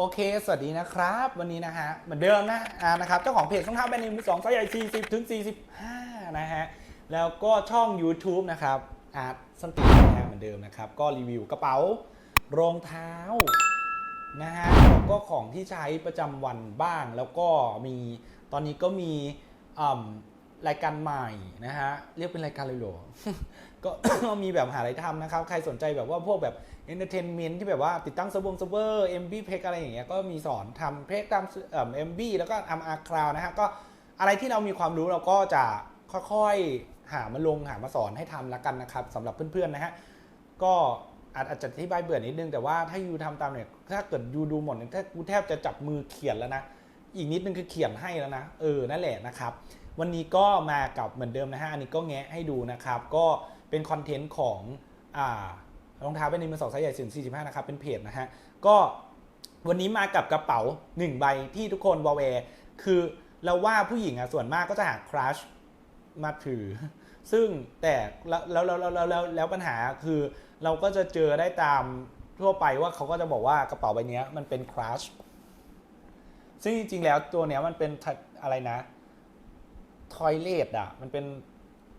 โอเค สวัสดีนะครับ วันนี้นะฮะ เหมือนเดิมนะอ่านะครับ เจ้าของเพจรองเท้าแบรนด์เนมมือสองไซส์ใหญ่ 40 ถึง 45 นะฮะ แล้วก็ช่อง YouTube นะครับอาร์ตสันตินะฮะเหมือนเดิมนะครับ ก็รีวิวกระเป๋ารองเท้านะฮะ แล้วก็ของที่ใช้ประจำวันบ้าง แล้วก็มี ตอนนี้ก็มีรายการใหม่นะฮะ เรียกเป็นรายการเลยหรอ ก็มีแบบหาอะไรทำนะครับ ใครสนใจแบบว่าพวกแบบ เอนเตอร์เทนเมนต์ที่แบบว่าติดตั้งเซิร์ฟวงเซิร์ฟเวอร์เอ็มบีเพกอะไรอย่างเงี้ยก็มีสอนทำเพกตามเอ็มบีแล้วก็ทำอาร์คลาวนะฮะก็อะไรที่เรามีความรู้เราก็จะค่อยๆ หามาลงหามาสอนให้ทำละกันนะครับสำหรับเพื่อนๆนะฮะก็อาจจจะอธิบายเบื่อนิดนึงแต่ว่าถ้ายูทำตามเนี่ยถ้าเกิดยูดูหมดเนี่ยถ้ากูแทบจะจับมือเขียนแล้วนะอีกนิดนึงคือเขียนให้แล้วนะเออนั่นแหละนะครับ วันนี้ก็มากับเหมือนเดิมนะฮะอันนี้ก็แงะให้ดูนะครับ ก็เป็นคอนเทนต์ของอ่า รองเท้าเป็นในมือสองไซส์ใหญ่ถึง45 นะครับ เป็นเพจนะฮะ ก็วันนี้มากับกระเป๋า 1 ใบที่ทุกคนวอลเวร์คือเราว่าผู้หญิงอะส่วนมากก็จะหาครัชมาถือ ซึ่งแต่แล้วแล้วแล้วแล้วแล้วแล้วปัญหาคือเราก็จะเจอได้ตามทั่วไปว่าเขาก็จะบอกว่ากระเป๋าใบนี้มันเป็นครัชซึ่งจริงๆแล้วตัวเนี้ยมันเป็นอะไรนะทอยเลตอะ มันเป็น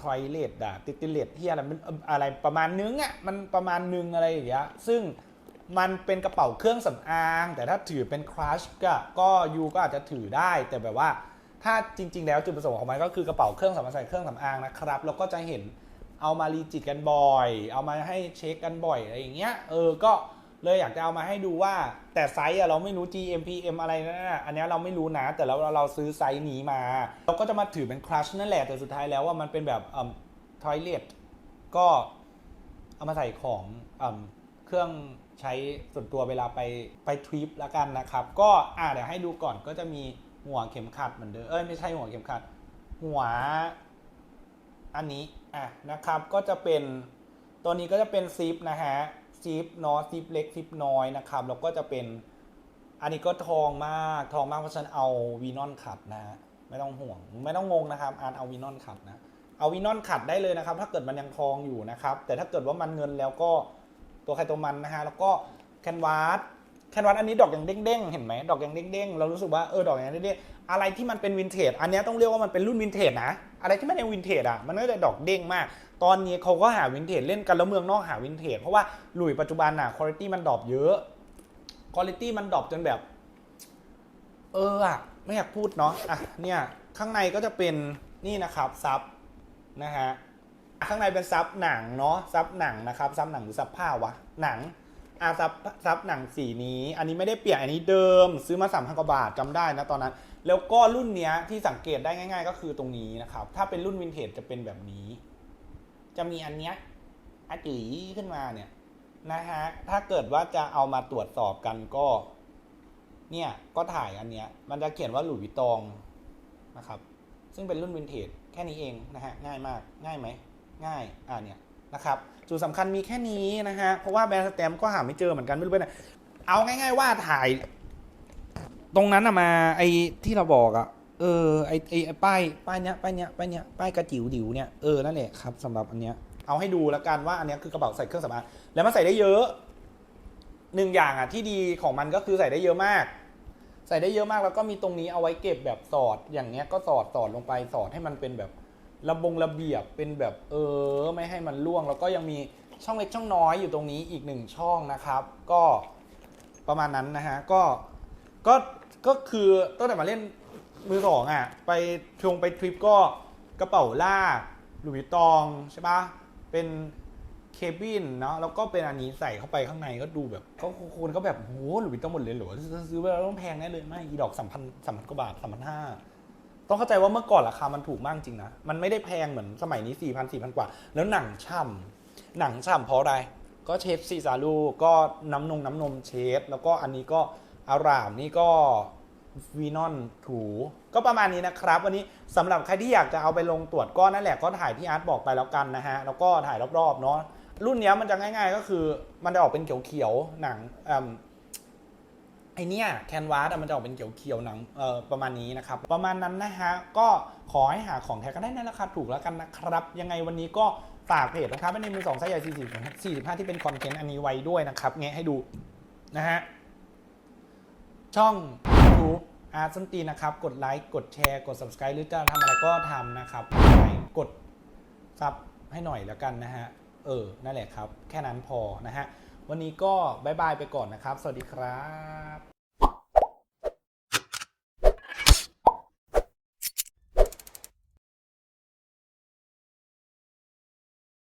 ทอยเลตอะติติเลตที่อะไรมันอะไรประมาณนึงอะมันประมาณนึงอะไรอย่างเงี้ยซึ่งมันเป็นกระเป๋าเครื่องสำอาง แต่ถ้าถือเป็นครัชก็ก็ยูก็อาจจะถือได้ แต่แบบว่าถ้าจริง ๆ แล้วจุดประสงค์ของมันก็คือกระเป๋าเครื่องสำอางใส่เครื่องสำอางนะครับแล้วก็จะเห็นเอามารีจิตกันบ่อย เอามาให้เช็คกันบ่อยอะไรอย่างเงี้ยเออก็ เลยอยากจะเอามาให้ดูว่า แต่ไซส์อะเราไม่รู้ GM PM อะไรนั่นนะอันนี้เราไม่รู้นะ แต่เราเราซื้อไซส์นี้มา เราก็จะมาถือเป็นครัชนั่นแหละแต่สุดท้ายแล้วว่ามันเป็นแบบอ่ทอยเลตก็เอามาใส่ของอ่เครื่องใช้ส่วนตัวเวลาไปไปทริปแล้วกันนะครับ ก็อ่าเดี๋ยวให้ดูก่อนก็จะมีหัวเข็มขัดเหมือนเดิมเอ้ยไม่ใช่หัวเข็มขัด หัว อันนี้อะนะครับก็จะเป็นตัวนี้ก็จะเป็นซิปนะฮะ ซิปเนาะซิปเล็กซิปน้อยนะครับแล้วก็จะเป็นอันนี้ก็ทองมากทองมากเพราะฉันเอาวีนอนขัดนะฮะไม่ต้องห่วงไม่ต้องงงนะครับอ่านเอาวีนอนขัดนะเอาวีนอนขัดได้เลยนะครับ ถ้าเกิดมันยังทองอยู่นะครับ แต่ถ้าเกิดว่ามันเงินแล้วก็ตัวใครตัวมันนะฮะแล้วก็แคนวาส แคนวาสอันนี้ดอกอย่างเด้งๆเห็นไหมดอกอย่างเด้งๆเรารู้สึกว่าเออดอกอย่างเด้งๆอะไรที่มันเป็นวินเทจอันนี้ต้องเรียกว่ามันเป็นรุ่นวินเทจนะอะไรที่ไมันเป็นวินเทจอะมันก็จะดอกเด้งมาก ตอนนี้เขาก็หาวินเทจเล่นกันแล้วเมืองนอกหาวินเทจเพราะว่าหลุยปัจจุบันอะคุณภาพมันดรอปเยอะคุณภาพมันดรอปจนแบบ เอออะไม่อยากพูดเนาะอะเนี่ยข้างในก็จะเป็นนี่นะครับซับนะฮะข้างในเป็นซับหนังเนาะซับหนังนะครับซับหนังหรือซับผ้าวะหนัง อะซับซับหนังสีนี้ อันนี้ไม่ได้เปลี่ยนอันนี้เดิม ซื้อมาสามพันกว่าบาทจำได้นะตอนนั้น แล้วก็รุ่นเนี้ยที่สังเกตได้ง่าย ๆ ก็คือตรงนี้นะครับ ถ้าเป็นรุ่นวินเทจจะเป็นแบบนี้ จะมีอันเนี้ยอาจีขึ้นมาเนี่ยนะฮะถ้าเกิดว่าจะเอามาตรวจสอบกันก็ เนี่ยก็ถ่ายอันเนี้ย มันจะเขียนว่าหลุยส์วิตองนะครับ ซึ่งเป็นรุ่นวินเทจแค่นี้เองนะฮะง่ายมากง่ายไหมง่ายอ่าเนี่ย นะครับจุดสำคัญมีแค่นี้นะฮะเพราะว่าแบรนด์สแตมก็หาไม่เจอเหมือนกันไม่รู้เป็นไหนเอาง่าย ๆ ว่าถ่าย ตรงนั้นอะมาไอ้ที่เราบอกอะเออไอ้ไอ้ป้ายป้ายเนี้ยป้ายเนี้ยป้ายเนี้ยป้ายกระจิ๋วดิวเนี่ยเออนั่นแหละครับสำหรับอันเนี้ยเอาให้ดูแล้วกันว่าอันเนี้ยคือกระเป๋าใส่เครื่องสำอางแล้วมันใส่ได้เยอะหนึ่งอย่างอะที่ดีของมันก็คือใส่ได้เยอะมาก ใส่ได้เยอะมากแล้วก็มีตรงนี้เอาไว้เก็บแบบสอดอย่างเงี้ยก็สอดสอดลงไปสอดให้มันเป็นแบบ ระบงระเบียบเป็นแบบเออไม่ให้มันล่วง แล้วก็ยังมีช่องเล็กช่องน้อยอยู่ตรงนี้อีกหนึ่งช่องนะครับ ก็ประมาณนั้นนะฮะก็ก็ก็คือตั้งแต่มาเล่นมือสองอะไปชงไปทริปก็กระเป๋าลากหลุยตองใช่ปะเป็นเคบินเนาะแล้วก็เป็นอันนี้ใส่เข้าไปข้างในก็ดูแบบก็คนก็แบบโหหลุยตองหมดเลยเหรอซื้อไปแล้วต้องแพงแน่เลยไม่อีดอกสามพันสามพันกว่าบาทสามพันห้า ต้องเข้าใจว่าเมื่อก่อนราคามันถูกมากจริงนะ มันไม่ได้แพงเหมือนสมัยนี้4 0 0 0 4 0 0กว่า แล้วหนังช่ำหนังช่ำเพราะอะไร ก็เชฟซีซารูก็น้ำนงน้ำนมเชฟ แล้วก็อันนี้ก็อารามนี่ก็วีนอนถูก็ประมาณนี้นะครับ วันนี้สำหรับใครที่อยากจะเอาไปลงตรวจก็นั่นแหละก็ถ่ายที่อาร์ตบอกไปแล้วกันนะฮะ แล้วก็ถ่ายรอบๆเนาะรุ่นนี้มันจะง่าย ๆ ก็คือมันจะออกเป็นเขียวๆหนังอ่ ไอเนี้ยแคนวาสมันจะออกเป็นเขียวๆหนังเอ่อประมาณนี้นะครับ ประมาณนั้นนะฮะ ก็ขอให้หาของแท้ก็ได้ในราคาถูกแล้วกันนะครับ ยังไงวันนี้ก็ฝากเพจนะครับในมือสองไซส์ใหญ่สี่สิบสี่สิบห้าที่เป็นคอนเทนต์อันนี้ไว้ด้วยนะครับแงี้ให้ดูนะฮะ ช่องดูอาร์ตสันตีนะครับ กดไลค์กดแชร์กด subscribe หรือจะทำอะไรก็ทำนะครับกดซับให้หน่อยแล้วกันนะฮะ เออ นั่นแหละครับ แค่นั้นพอนะฮะ วันนี้ก็บายบายไปก่อนนะครับ สวัสดีครับ